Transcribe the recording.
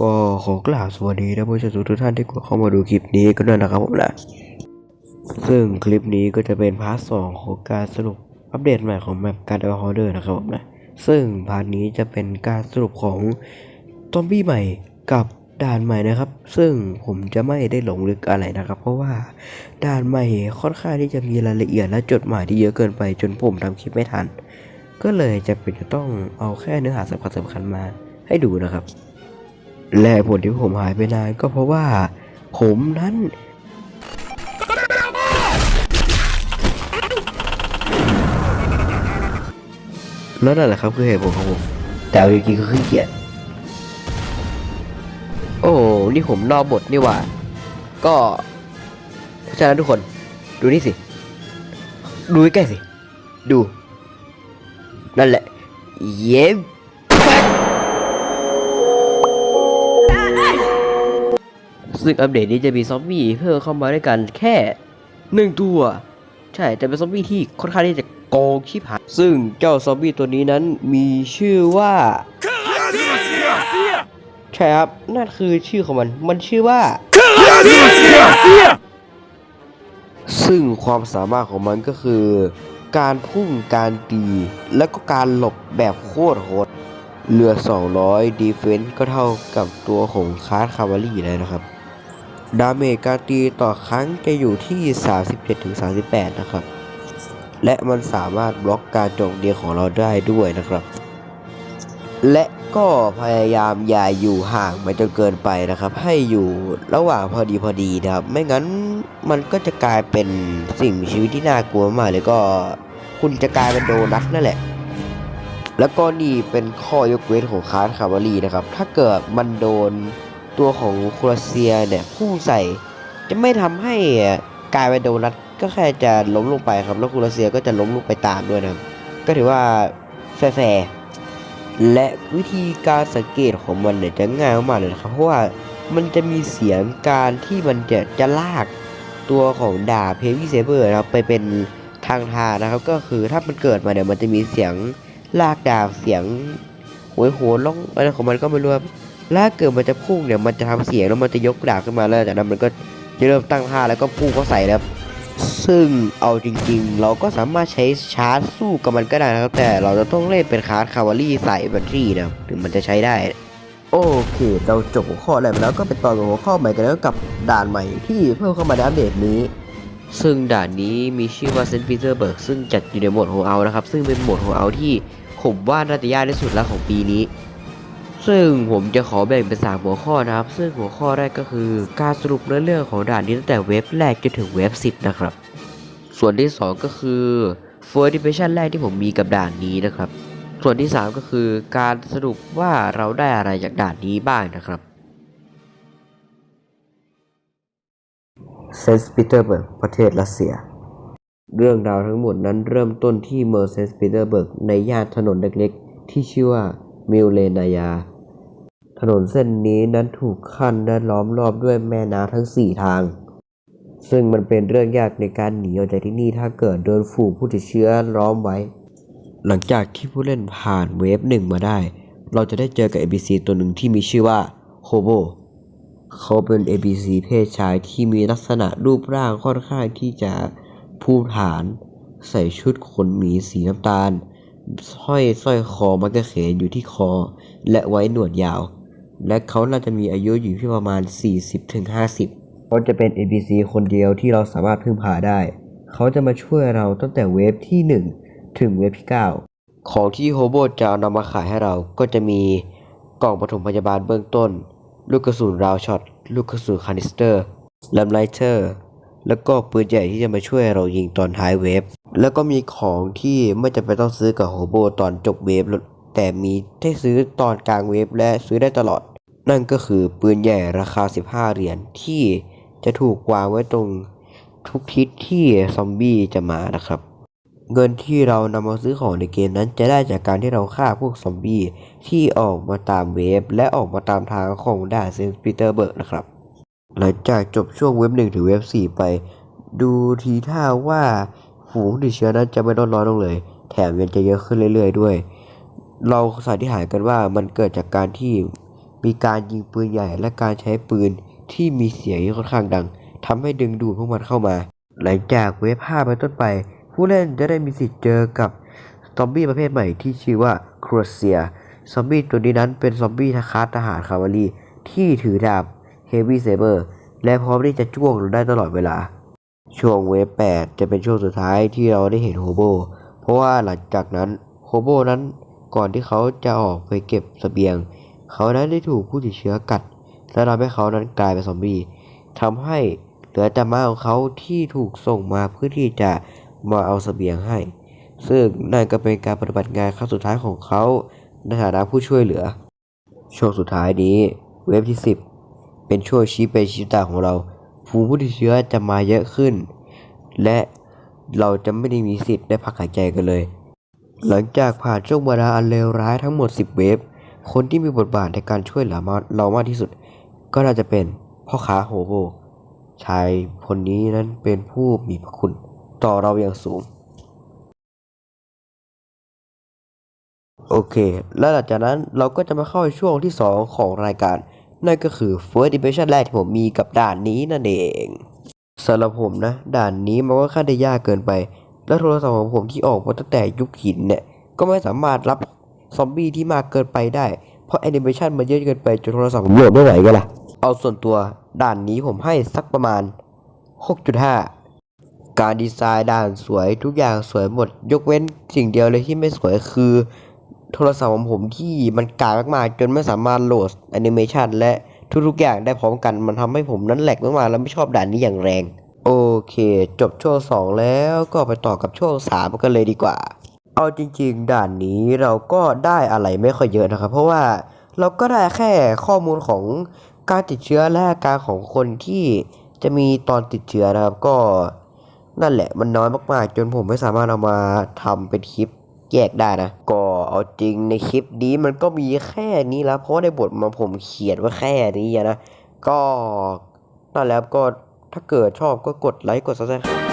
ก็ขอกราบสวัสดีท่านผู้ชมทุกท่านที่กดเข้ามาดูคลิปนี้กันด้วยนะครับผมนะซึ่งคลิปนี้ก็จะเป็นพาร์ทสองของการสรุปอัปเดตใหม่ของแมปการ์ดฮอร์เดอร์นะครับผมนะซึ่งพาร์ทนี้จะเป็นการสรุปของซอมบี้ใหม่กับด่านใหม่นะครับ ซึ่งผมจะไม่ได้หลงลึกอะไรนะครับ เพราะว่าด่านใหม่ค่อนข้างที่จะมีรายละเอียดและจดหมายที่เยอะเกินไปจนผมทำคลิปไม่ทัน ก็เลยจะเป็นจะต้องเอาแค่เนื้อหาสำคัญสำคัญมาให้ดูนะครับ และผลที่ผมหายไปนานก็เพราะว่า ผมนั้น แล้วนั่นแหละครับคือเหตุผลของผม แต่เอาจริงๆก็ขี้เกียจโอ้ นี่ผมนอกบทนี่หว่า ก็เพราะฉะนั้นทุกคน ดูนี่สิ ดูใกล้สิ ดู นั่นแหละ เย้ ซึ่งอัปเดตนี้จะมีซอมบี้เพิ่มเข้ามาด้วยกันแค่หนึ่งตัว ใช่แต่เป็นซอมบี้ที่ค่อนข้างที่จะโกงชิบหายซึ่งเจ้าซอมบี้ตัวนี้นั้นมีชื่อว่าใช่ครับนั่นคือชื่อของมัน มันชื่อว่าซึ่งความสามารถของมันก็คือ การพุ่งการตีแล้วก็การหลบแบบโคตรโหดเรือ 200 ดีเฟนส์ก็เท่ากับตัวของคาร์ดคาวารีเลยนะครับ ดาเมจการตีต่อครั้งจะอยู่ที่ 37-38 นะครับ และมันสามารถบล็อกการโจมตีของเราได้ด้วยนะครับ และก็พยายามอย่าอยู่ห่างไปจนเกินไปนะครับ ให้อยู่ระหว่างพอดีพอดีนะครับ ไม่งั้นมันก็จะกลายเป็นสิ่งมีชีวิตที่น่ากลัวมากเลยก็คุณจะกลายเป็นโดนัทนั่นแหละ แล้วก็นี่เป็นข้อยกเว้นของคาร์ดคาวารีนะครับ ถ้าเกิดมันโดน ตัวของโครเซียเนี่ยพุ่งใส่ จะไม่ทำให้กลายเป็นโดนัทก็แค่จะล้มลงไปครับ แล้วโครเซียก็จะล้มลงไปตามด้วยนะก็ถือว่าแฟร์และวิธีการสังเกตของมันเนี่ยจะง่ายมากเลยครับเพราะว่ามันจะมีเสียงการที่มันจะจะลากตัวของดาบเพวิเซเบอร์นะครับไปเป็นทางทานะครับก็คือถ้ามันเกิดมาเนี่ยมันจะมีเสียงลากดาบเสียงโหยโหนร้องอะไรของมันก็ไม่รู้ครับ แล้วเกิดมันจะพุ่งเนี่ยมันจะทำเสียงแล้วมันจะยกดาบขึ้นมาแล้วจากนั้นมันก็จะเริ่มตั้งท่าแล้วก็พุ่งเข้าใส่แล้วซึ่งเอาจริงๆ เราก็สามารถใช้ชาร์จสู้กับมันก็ได้นะครับ แต่เราจะต้องเล่นเป็นคาร์ดคาวารี่ใส่แบตเตอรี่นะถึงมันจะใช้ได้ โอเค เราจบหัวข้อแรกแล้วก็ไปต่อกับหัวข้อใหม่กันแล้วกับด่านใหม่ที่เพิ่มเข้ามาในอัปเดตนี้ ซึ่งด่านนี้มีชื่อว่าเซนต์ปีเตอร์เบิร์กซึ่งจัดอยู่ในโหมดโฮเอานะครับ ซึ่งเป็นโหมดโฮเอาที่ผมว่าน่าจะยากที่สุดแล้วของปีนี้ ซึ่งผมจะขอแบ่งเป็นสามหัวข้อนะครับ ซึ่งหัวข้อแรกก็คือ การสรุปเนื้อเรื่องของด่านนี้ตั้งแต่เว็บแรกจนถึงเว็บ10นะครับ ส่วนที่ 2 ก็คือ first impression แรกที่ผมมีกับด่านนี้นะครับ ส่วนที่ 3 ก็คือการสรุปว่าเราได้อะไรจากด่านนี้บ้างนะครับเซนต์ปีเตอร์เบิร์กประเทศรัสเซีย เรื่องราวทั้งหมดนั้นเริ่มต้นที่เมอร์เซนต์ปีเตอร์เบิร์กในย่านถนนเล็กๆ ที่ชื่อว่ามิลเลนายา ถนนเส้นนี้นั้นถูกขั้นและล้อมรอบด้วยแม่น้ำทั้ง4ทาง ซึ่งมันเป็นเรื่องยากในการหนีออกจากที่นี่ถ้าเกิดโดนฝูงผู้ติดเชื้อล้อมไว้ หลังจากที่ผู้เล่นผ่านเวฟหนึ่งมาได้ เราจะได้เจอกับ NPC ตัวหนึ่งที่มีชื่อว่าโฮโบเขาเป็น NPC เพศชายที่มีลักษณะรูปร่างค่อนข้างที่จะภูมิฐาน ใส่ชุดขนหมีสีน้ำตาลห้อยสร้อยคอมักกะเขนอยู่ที่คอ และไว้หนวดยาว และเขาน่าจะมีอายุอยู่ที่ประมาณ 40-50เขาจะเป็น NPC คนเดียวที่เราสามารถพึ่งพาได้ เขาจะมาช่วยเราตั้งแต่เวฟที่ 1 ถึงเวฟที่ 9 ของที่โฮโบจะเอานำมาขายให้เราก็จะมีกล่องปฐมพยาบาลเบื้องต้น ลูกกระสุนราวช็อต ลูกกระสุนคานิสเตอร์แลมไลเตอร์แล้วก็ปืนใหญ่ที่จะมาช่วยเรายิงตอนท้ายเวฟ แล้วก็มีของที่ไม่จำเป็นต้องซื้อกับโฮโบตอนจบเวฟแต่มีให้ซื้อตอนกลางเวฟและซื้อได้ตลอด นั่นก็คือปืนใหญ่ราคา 15 เหรียญที่จะถูกวางไว้ตรงทุกทิศที่ซอมบี้จะมานะครับ เงินที่เรานำมาซื้อของในเกมนั้นจะได้จากการที่เราฆ่าพวกซอมบี้ที่ออกมาตามเวฟและออกมาตามทางของด่านเซนต์ปีเตอร์เบิร์กนะครับ หลังจากจบช่วงเว็บหนึ่งถึงเว็บสี่ไป ดูทีท่าว่าฝูงติดเชื้อนั้นจะไม่ลดน้อยลงเลย แถมยังจะเยอะขึ้นเรื่อย ๆ ด้วย เราสันนิษฐานกันว่ามันเกิดจากการที่ มีการยิงปืนใหญ่และการใช้ปืนที่มีเสียงค่อนข้างดังทำให้ดึงดูดพวกมันเข้ามา หลังจากเวฟ5เป็นต้นไป ผู้เล่นจะได้มีสิทธิ์เจอกับซอมบี้ประเภทใหม่ที่ชื่อว่าครัวเซีย ซอมบี้ตัวนี้นั้นเป็นซอมบี้ทหารทหารคาวารีที่ถือดาบเฮฟวี่เซเบอร์และพร้อมที่จะจ้วงเราได้ตลอดเวลา ช่วงเวฟ8จะเป็นช่วงสุดท้ายที่เราได้เห็นโฮโบ เพราะว่าหลังจากนั้นโฮโบนั้นก่อนที่เขาจะออกไปเก็บเสบียง เขานั้นได้ถูกผู้ติดเชื้อกัด และทำให้เขานั้นกลายเป็นซอมบี้ทำให้เหลือแต่ม้าของเขาที่ถูกส่งมาเพื่อที่จะมาเอาเสบียงให้ ซึ่งนั่นก็เป็นการปฏิบัติงานครั้งสุดท้ายของเขาในฐานะผู้ช่วยเหลือ ช่วงสุดท้ายนี้ เวฟที่ 10 เป็นช่วงชี้เป็นชี้ตาของเราภูมิผู้ติดเชื้อจะมาเยอะขึ้น และเราจะไม่ได้มีสิทธิ์ได้พักหายใจกันเลย หลังจากผ่านช่วงเวลาอันเลวร้ายทั้งหมด 10 เวฟ คนที่มีบทบาทในการช่วยเหลือมาเรามากที่สุด ก็น่าจะเป็นพ่อค้าโฮโบชายคนนี้นั้นเป็นผู้มีพระคุณต่อเราอย่างสูง โอเค แล้วหลังจากนั้นเราก็จะมาเข้าช่วงที่ 2 ของรายการ นั่นก็คือ First Dimension แรกที่ผมมีกับด่านนี้นั่นเองสำหรับผมนะ ด่านนี้มันก็ค่อนข้างได้ยากเกินไป และโทรศัพท์ของผมที่ออกมาตั้งแต่ยุคหินเนี่ย ก็ไม่สามารถรับ ซอมบี้ที่มากเกินไปได้ เพราะแอนิเมชันมันเยอะเกินไปจนโทรศัพท์ผมโหลดไม่ไหวกันล่ะ เอาส่วนตัวด่านนี้ผมให้สักประมาณ 6.5 การดีไซน์ด่านสวยทุกอย่างสวยหมด ยกเว้นสิ่งเดียวเลยที่ไม่สวยคือ โทรศัพท์ของผมที่มันกากมากๆจนไม่สามารถโหลดแอนิเมชันและทุกๆอย่างได้พร้อมกันมันทำให้ผมนั้นแหลกมากๆแล้วไม่ชอบด่านนี้อย่างแรง โอเค จบช่วง 2 แล้วก็ไปต่อกับช่วง 3 กันเลยดีกว่า เอาจริงๆ ด่านนี้เราก็ได้อะไรไม่ค่อยเยอะนะครับ เพราะว่าเราก็ได้แค่ข้อมูลของการติดเชื้อและอาการของคนที่จะมีตอนติดเชื้อนะครับ ก็นั่นแหละมันน้อยมากๆ จนผมไม่สามารถเอามาทำเป็นคลิปแยกได้นะ ก็เอาจริงในคลิปนี้มันก็มีแค่นี้แล้วเพราะในบทมาผมเขียนว่าแค่นี้นะ ก็นั่นแล้วก็ถ้าเกิดชอบก็กดไลค์กดซับสไครับ